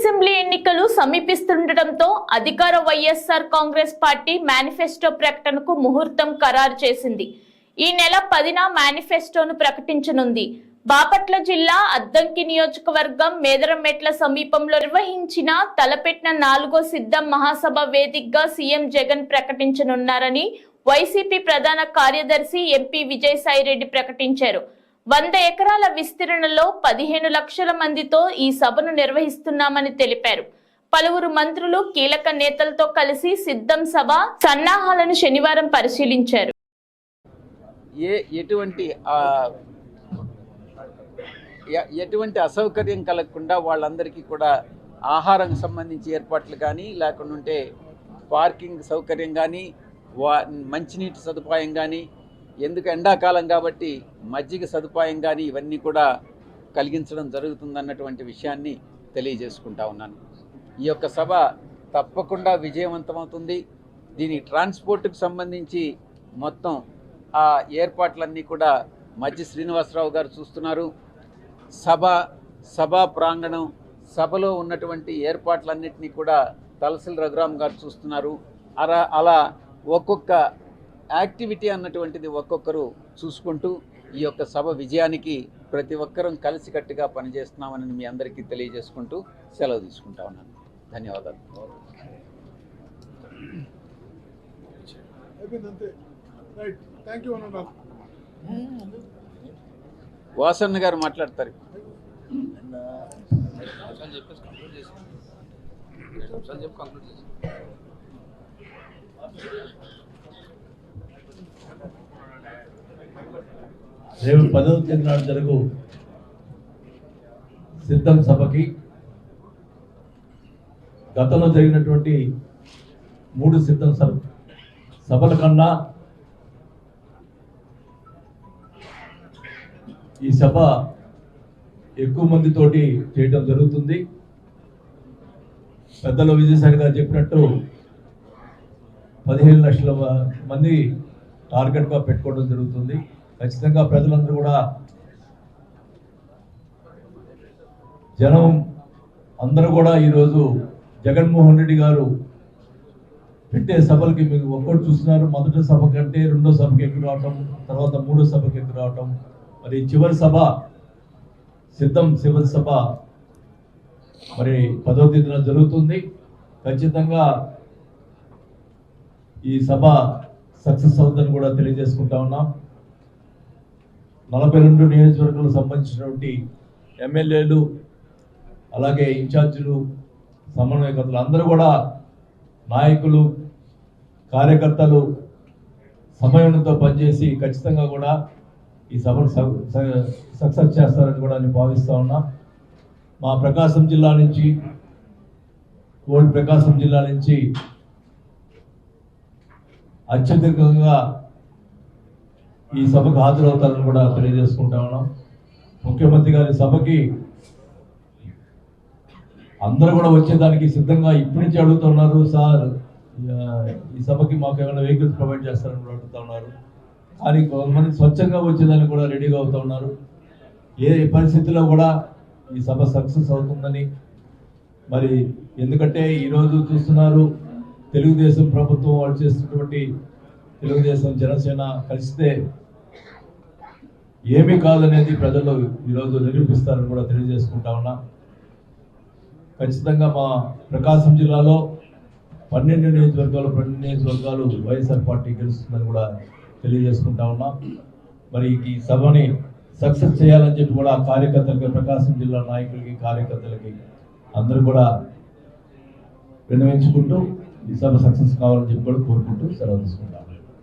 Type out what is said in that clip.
Assembly ఎన్నికలు సమీపిస్తుండటంతో అధికార YSR Congress party manifesto ప్రకటనకు ముహూర్తం ఖరారు చేసింది. ఈ నెల పదిన మేనిఫెస్టోను ప్రకటించనుంది. బాపట్ల జిల్లా అద్దంకి నియోజకవర్గం మేదరమెట్ల సమీపంలో నిర్వహించిన తలపెట్టిన నాలుగో సిద్ధం మహాసభ వేదికగా సీఎం జగన్ ప్రకటించనున్నారని వైసీపీ ప్రధాన కార్యదర్శి ఎంపీ విజయసాయిరెడ్డి ప్రకటించారు. వంద ఎకరాల విస్తీర్ణంలో పదిహేను లక్షల మందితో ఈ సభను నిర్వహిస్తున్నామని తెలిపారు. పలువురు మంత్రులు కీలక నేతలతో కలిసి సిద్ధం సభ సన్నాహాలను శనివారం పరిశీలించారు. ఏ ఎటువంటి ఎటువంటి అసౌకర్యం కలగకుండా వాళ్ళందరికీ కూడా ఆహారం సంబంధించి ఏర్పాట్లు కానీ లేకుంటే పార్కింగ్ సౌకర్యం కానీ వా మంచినీటి సదుపాయం కానీ ఎందుకు ఎండాకాలం కాబట్టి మజ్జిగ సదుపాయం కానీ ఇవన్నీ కూడా కలిగించడం జరుగుతుందన్నటువంటి విషయాన్ని తెలియజేసుకుంటా ఉన్నాను. ఈ యొక్క సభ తప్పకుండా విజయవంతమవుతుంది. దీని ట్రాన్స్పోర్ట్కి సంబంధించి మొత్తం ఆ ఏర్పాట్లన్నీ కూడా మధ్య శ్రీనివాసరావు గారు చూస్తున్నారు. సభ సభా ప్రాంగణం సభలో ఉన్నటువంటి ఏర్పాట్లన్నింటినీ కూడా తలసిల్ రఘురామ్ గారు చూస్తున్నారు. అలా అలా ఒక్కొక్క యాక్టివిటీ అన్నటువంటిది ఒక్కొక్కరు చూసుకుంటూ ఈ యొక్క సభ విజయానికి ప్రతి ఒక్కరం కలిసికట్టుగా పనిచేస్తున్నామని మీ అందరికీ తెలియజేసుకుంటూ సెలవు తీసుకుంటా ఉన్నాను. ధన్యవాదాలు. వాసన్న గారు మాట్లాడతారు. చెప్పి కంక్లూడ్ రేపు పదవ తేదీ నాడు జరుగు సిద్ధం సభకి గతంలో జరిగినటువంటి మూడు సిద్ధం సభ సభల కన్నా ఈ సభ ఎక్కువ మందితోటి చేయడం జరుగుతుంది. పెద్దలు విజయసాగర్ గారు చెప్పినట్టు పదిహేను లక్షల మంది టార్గెట్గా పెట్టుకోవడం జరుగుతుంది. ఖచ్చితంగా ప్రజలందరూ కూడా జనం అందరూ కూడా ఈరోజు జగన్మోహన్ రెడ్డి గారు పెట్టే సభలకి మీరు ఒక్కటి చూస్తున్నారు. మొదటి సభ కంటే రెండో సభకి ఎక్కువ రావటం తర్వాత మూడో సభకి ఎక్కువ రావటం. మరి చివరి సభ సిద్ధం చివరి సభ మరి పదో తేదీన జరుగుతుంది. ఖచ్చితంగా ఈ సభ సక్సెస్ అవుతుందని కూడా తెలియజేసుకుంటా ఉన్నాం. నలభై రెండు నియోజకవర్గాలకు సంబంధించినటువంటి ఎమ్మెల్యేలు అలాగే ఇన్ఛార్జీలు సమన్వయకర్తలు అందరూ కూడా నాయకులు కార్యకర్తలు సమయంతో పనిచేసి ఖచ్చితంగా కూడా ఈ సభను సక్సెస్ చేస్తారని కూడా నేను భావిస్తూ ఉన్నా. మా ప్రకాశం జిల్లా నుంచి కోడి ప్రకాశం జిల్లా నుంచి అత్యధికంగా ఈ సభకు హాజరవుతారని కూడా తెలియజేసుకుంటా ఉన్నాం. ముఖ్యమంత్రి గారి సభకి అందరూ కూడా వచ్చేదానికి సిద్ధంగా ఇప్పటి నుంచి అడుగుతున్నారు. సార్ ఈ సభకి మాకు ఏమైనా వెహికల్స్ ప్రొవైడ్ చేస్తారని కూడా అడుగుతా ఉన్నారు. కానీ కొంతమంది స్వచ్ఛంగా వచ్చేదానికి కూడా రెడీగా అవుతా ఉన్నారు. ఏ పరిస్థితిలో కూడా ఈ సభ సక్సెస్ అవుతుందని మరి ఎందుకంటే ఈరోజు చూస్తున్నారు తెలుగుదేశం ప్రభుత్వం వాళ్ళు చేస్తున్నటువంటి తెలుగుదేశం జనసేన కలిస్తే ఏమీ కాదనేది ప్రజల్లో ఈరోజు నిరూపిస్తారని కూడా తెలియజేసుకుంటా ఉన్నా. ఖచ్చితంగా మా ప్రకాశం జిల్లాలో పన్నెండు నియోజకవర్గాలు పన్నెండు నియోజకవర్గాలు వైఎస్ఆర్ పార్టీ గెలుస్తుందని కూడా తెలియజేసుకుంటా ఉన్నాం. మరి ఈ సభని సక్సెస్ చేయాలని చెప్పి కూడా కార్యకర్తలకి ప్రకాశం జిల్లా నాయకులకి కార్యకర్తలకి అందరూ కూడా విన్నవించుకుంటూ ఈ సభ సక్సెస్ కావాలని చెప్పి కూడా కోరుకుంటూ సెలవు తీసుకుంటాం.